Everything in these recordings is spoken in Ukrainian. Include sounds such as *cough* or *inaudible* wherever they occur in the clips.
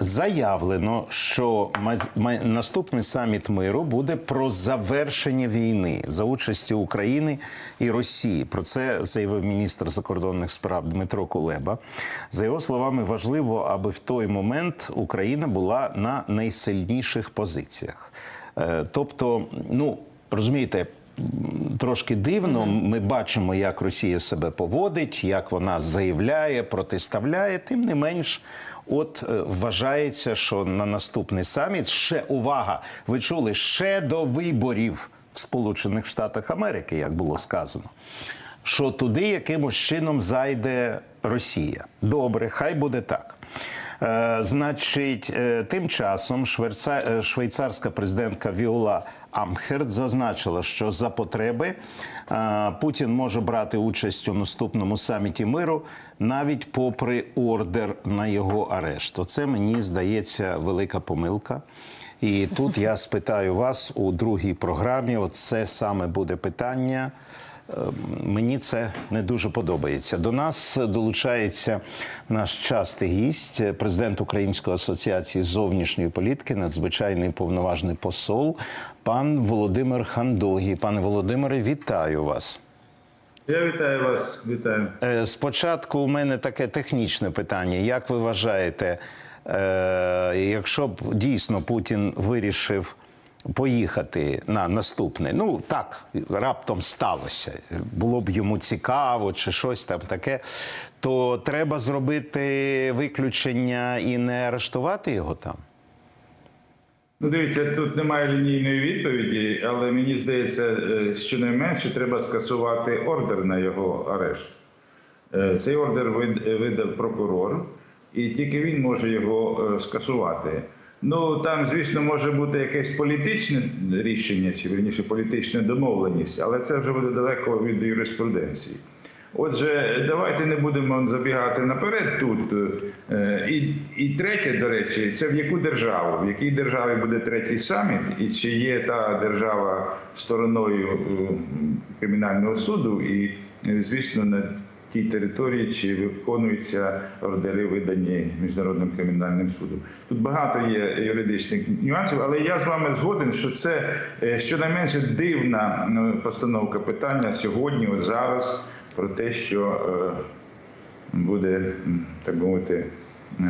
Заявлено, що наступний саміт миру буде про завершення війни за участі України і Росії. Про це заявив міністр закордонних справ Дмитро Кулеба. За його словами, важливо, аби в той момент Україна була на найсильніших позиціях. Е, Тобто, ну розумієте. Трошки дивно, ми бачимо, як Росія себе поводить, як вона заявляє, протиставляє. Тим не менш, от е, вважається, що на наступний саміт ще увага. Ви чули ще до виборів в Сполучених Штатах Америки, як було сказано, що туди якимось чином зайде Росія. Добре, хай буде так. Е, Значить, е, тим часом е, швейцарська президентка Віола Амхерт зазначила, що за потреби е, Путін може брати участь у наступному саміті миру навіть попри ордер на його арешт. Оце мені здається велика помилка. І тут я *laughs* спитаю вас у другій програмі. Оце саме буде питання. Е, Мені це не дуже подобається. До нас долучається наш частий гість, е, президент Української асоціації зовнішньої політики, надзвичайний повноважний посол, пан Володимир Хандогі. Пане Володимире, вітаю вас. Я вітаю вас, вітаю. Е, Спочатку у мене таке технічне питання. Як ви вважаєте, е, якщо б дійсно Путін вирішив поїхати на наступне, ну так раптом сталося, було б йому цікаво чи щось там таке, то треба зробити виключення і не арештувати його там? Ну, дивіться, тут немає лінійної відповіді, але мені здається, е, щонайменше треба скасувати ордер на його арешт. Е, Цей ордер видав прокурор, і тільки він може його е, скасувати. Ну там, звісно, може бути якесь політичне рішення, чи верніше політична домовленість, але це вже буде далеко від юриспруденції. Отже, давайте не будемо забігати наперед тут. Е, І, і третє, до речі, це в яку державу, в якій державі буде третій саміт, і чи є та держава стороною е, кримінального суду, і, звісно, на тій території, чи виконуються ордери, видані міжнародним кримінальним судом. Тут багато є юридичних нюансів, але я з вами згоден, що це е, щонайменше дивна ну, постановка питання сьогодні, от зараз, про те, що е, буде, так мовити,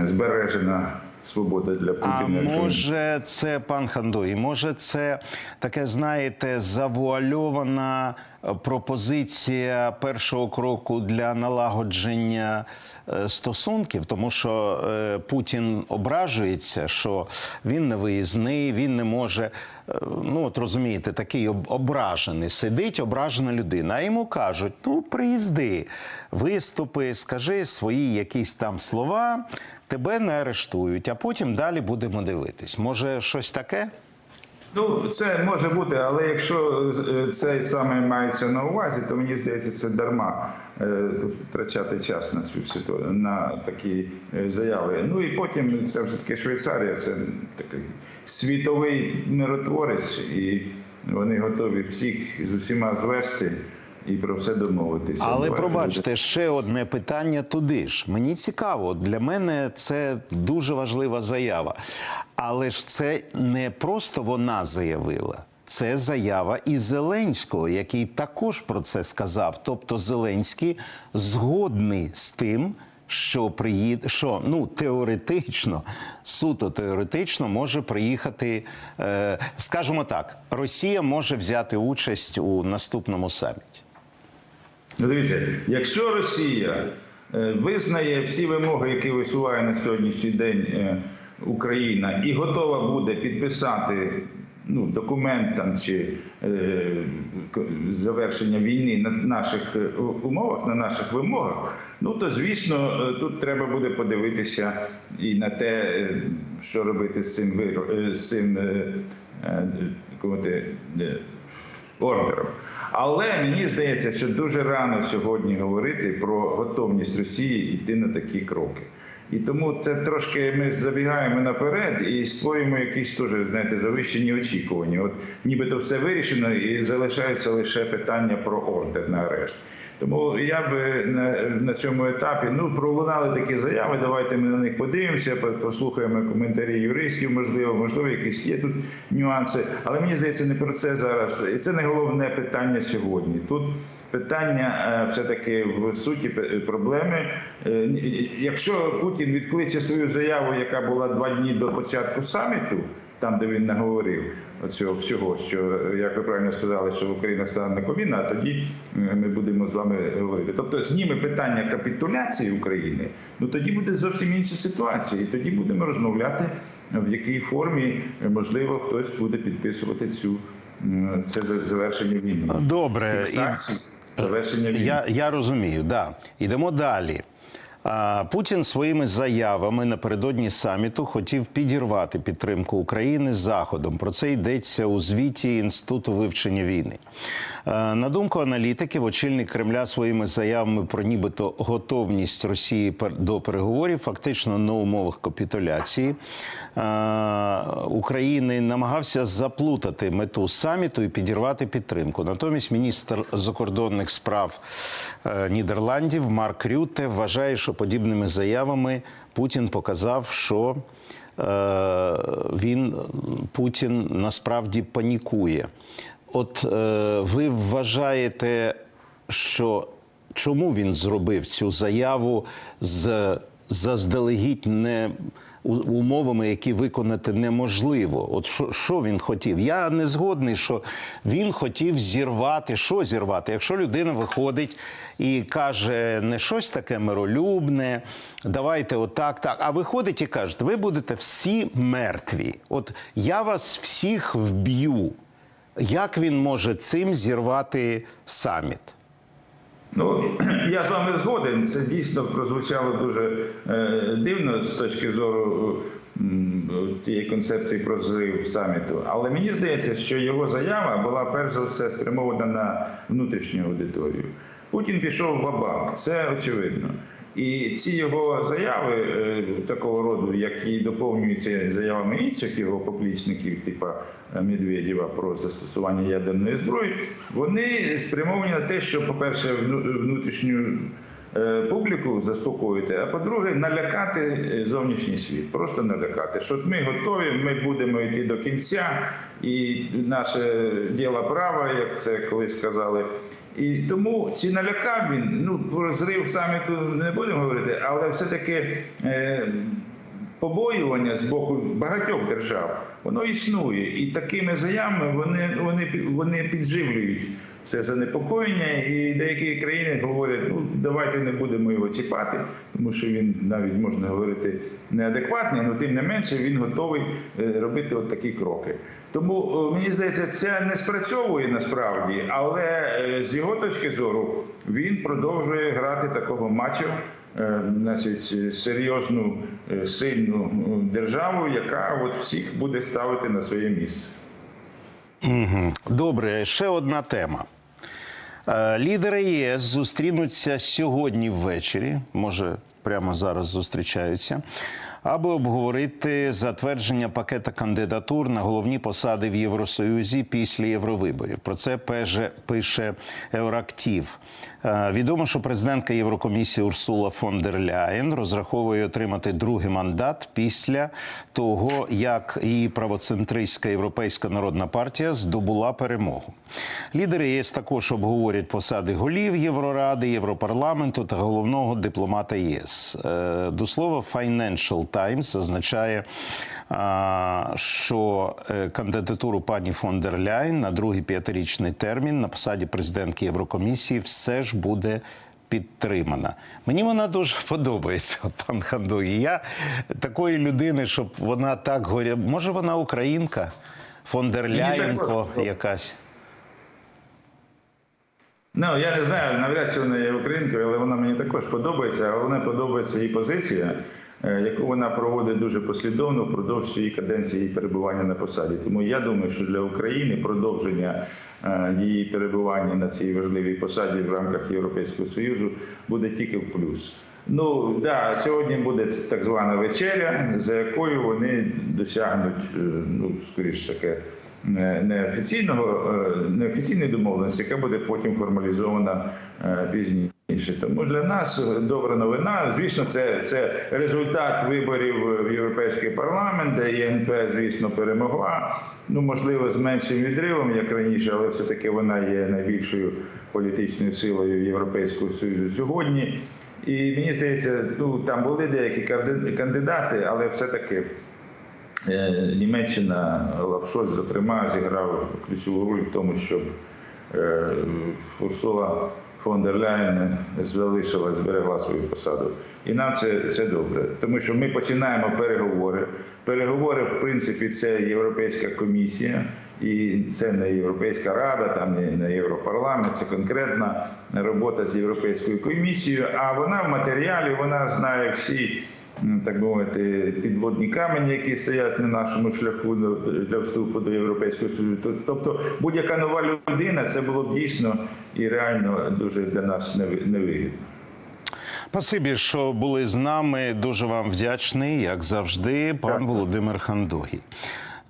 збережена свобода для Путіна. він- може це пан Хандой, може це таке, знаєте, завуальована пропозиція першого кроку для налагодження е, стосунків, тому що е, Путін ображується, що він не виїзний, він не може. е, Ну от розумієте, такий ображений сидить, ображена людина. А йому кажуть: ну приїзди, виступи, скажи свої якісь там слова, тебе не арештують, а потім далі будемо дивитись. Може, щось таке? Ну, це може бути, але якщо е, це саме мається на увазі, то мені здається, це дарма е, втрачати час на цю ситуацію, на такі е, заяви. Ну і потім це все таки Швейцарія, це такий світовий миротворець, і вони готові всіх з усіма звести і про все домовитися. Але Давайте пробачте, ще одне питання туди ж. Мені цікаво, для мене це дуже важлива заява. Але ж це не просто вона заявила. Це заява і Зеленського, який також про це сказав. Тобто Зеленський згодний з тим, що приїде, що ну теоретично, суто теоретично може приїхати, е, скажімо так, Росія може взяти участь у наступному саміті. Ну, дивіться, якщо Росія е, визнає всі вимоги, які висуває на сьогоднішній день е, Україна, і готова буде підписати ну, документ там чи е, завершення війни на наших е, умовах, на наших вимогах, ну то звісно, тут треба буде подивитися і на те, що робити з цим виро- з цим е, е, ордером. Але мені здається, що дуже рано сьогодні говорити про готовність Росії йти на такі кроки. І тому це трошки ми забігаємо наперед і створюємо якісь теж, знаєте, завищені очікування. От нібито все вирішено, і залишається лише питання про ордер на арешт. Тому я би на, на цьому етапі ну пролунали такі заяви. Давайте ми на них подивимося, послухаємо коментарі юристів, можливо, можливо, якісь є тут нюанси. Але мені здається, не про це зараз. І це не головне питання сьогодні. Тут питання е, все-таки в суті проблеми. Е, Якщо Путін відкличе свою заяву, яка була два дні до початку саміту, там де він наговорив оцього всього, що як ви правильно сказали, що Україна стане на коліна, а тоді е, ми будемо з вами говорити. Тобто зніме питання капітуляції України, ну тоді буде зовсім інша ситуація, і тоді будемо розмовляти в якій формі е, можливо хтось буде підписувати цю це за- завершення війни. Добре, санкцій, завершення війни. Я, я розумію, да. Ідемо далі. Путін своїми заявами напередодні саміту хотів підірвати підтримку України Заходом. Про це йдеться у звіті Інституту вивчення війни. А, На думку аналітиків, очільник Кремля своїми заявами про нібито готовність Росії до переговорів, фактично на умовах капітуляції України, намагався заплутати мету саміту і підірвати підтримку. Натомість міністр закордонних справ е, Нідерландів Марк Рюте вважає, що подібними заявами Путін показав, що е, він Путін насправді панікує. От е, ви вважаєте, що чому він зробив цю заяву з заздалегідь не умовами, які виконати неможливо? От що, що він хотів? Я не згодний, що він хотів зірвати. Що зірвати? Якщо людина виходить і каже не щось таке миролюбне, давайте отак, так. А виходить і каже, ви будете всі мертві. От я вас всіх вб'ю. Як він може цим зірвати саміт? Ну *clears throat* я з вами згоден. Це дійсно прозвучало дуже е, дивно з точки зору м, цієї концепції про зрив саміту. Але мені здається, що його заява була перш за все спрямована на внутрішню аудиторію. Путін пішов в бабак, це очевидно. І ці його заяви е, такого роду, які доповнюються заявами інших його поплічників, типа е, Медведєва про застосування ядерної зброї, вони спрямовані на те, що, по-перше, внутрішню публіку заспокоїти, а по-друге, налякати е, зовнішній світ, просто налякати. Що ми готові, ми будемо йти до кінця, і наше діло право, як це колись казали. І тому ці налякав він, ну про зрив саміту не будемо говорити, але все-таки е, побоювання з боку багатьох держав воно існує, і такими заявами вони, вони, вони підживлюють це занепокоєння. І деякі країни говорять, ну давайте не будемо його чіпати, тому що він навіть можна говорити неадекватний, але тим не менше він готовий е, робити от такі кроки. Тому мені здається, це не спрацьовує насправді, але е, з його точки зору він продовжує грати такого е, значить, е, серйозну, е, сильну державу, яка от всіх буде ставити на своє місце. Добре, ще одна тема. Е, Лідери ЄС зустрінуться сьогодні ввечері, може, прямо зараз зустрічаються, аби обговорити затвердження пакета кандидатур на головні посади в Євросоюзі після євровиборів. Про це пише, пише Еврактив. Е, Відомо, що президентка Єврокомісії Урсула фон дер Ляєн розраховує отримати другий мандат після того, як її правоцентристська європейська народна партія здобула перемогу. Лідери ЄС також обговорять посади голів Євроради, Європарламенту та головного дипломата ЄС. Е, До слова, Financial Times зазначає, що е, кандидатуру пані фон дер Ляйн на другий п'ятирічний термін на посаді президентки Єврокомісії все ж буде підтримана. Мені вона дуже *laughs* подобається, пан Хандугі. Я такої людини, щоб вона так горя. Може, вона українка, фон дер Мені також Ляєнко подобається. якась. Ну я не знаю, навряд чи вона є українкою, але вона мені також подобається. Головне подобається її позиція, яку вона проводить дуже послідовно впродовж її каденції її перебування на посаді. Тому я думаю, що для України продовження е, її перебування на цій важливій посаді в рамках Європейського союзу буде тільки в плюс. Ну да, сьогодні буде так звана вечеря, за якою вони досягнуть, е, ну скоріш таке, е, е, неофіційної домовленості, яка буде потім формалізована е, пізніше. Тому для нас добра новина. Звісно, це, це результат виборів в Європейський парламент, де ЄНП, звісно, перемогла. Ну, можливо, з меншим відривом, як раніше, але все-таки вона є найбільшою політичною силою Європейського Союзу сьогодні. І мені здається, ну там були деякі кандидати, але все-таки Е, Німеччина Лапшольц, зокрема, зіграв ключову роль в тому, щоб е, Урсула фон дер Ляєн залишила, зберегла свою посаду. І нам це, це добре, тому що ми починаємо переговори. Переговори, в принципі, це Європейська комісія, і це не Європейська рада, там не, не Європарламент, це конкретна робота з Європейською комісією. А вона в матеріалі, вона знає всі так би мовити, підводні камені, які стоять на нашому шляху для вступу до Європейського Союзу. Тобто будь-яка нова людина це було б дійсно і реально дуже для нас неви- невигідно. Спасибі, що були з нами. Дуже вам вдячний, як завжди, пан Володимир Хандогій.